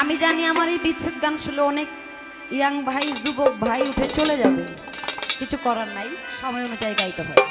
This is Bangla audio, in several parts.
আমি জানি আমার এই বিচ্ছেদ গান শুনে অনেক ইয়াং ভাই, যুবক ভাই উঠে চলে যাবে। কিছু করার নাই সময় অনুযায়ী গাইতে হয়।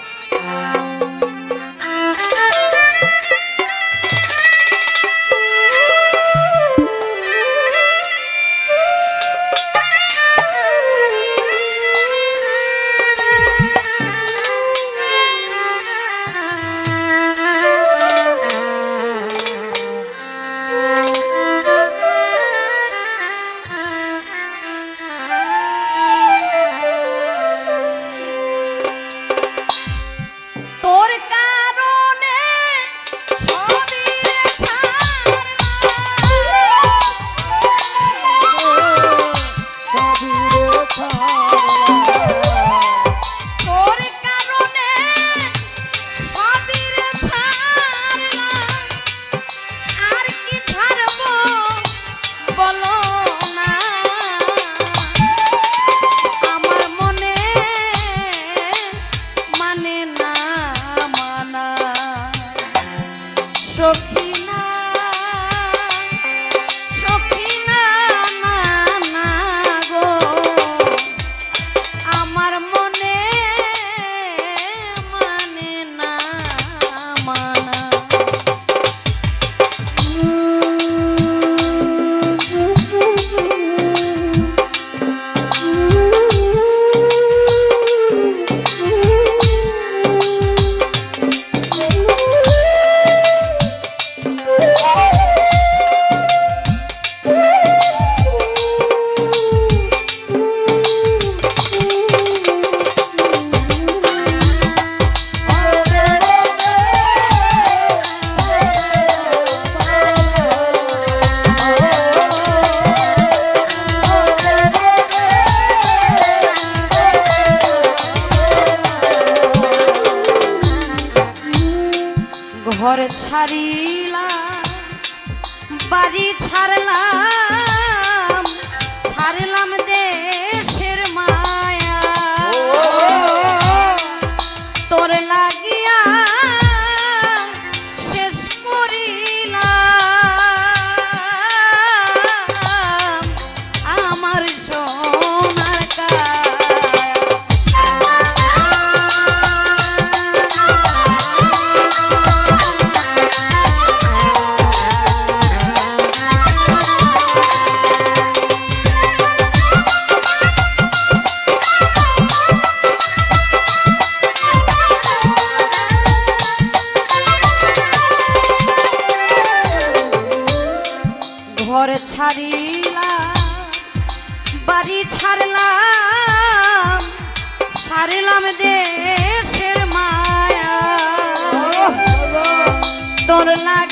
ছাড়িলা বাড়ি ছাড়লা। la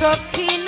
Shocking.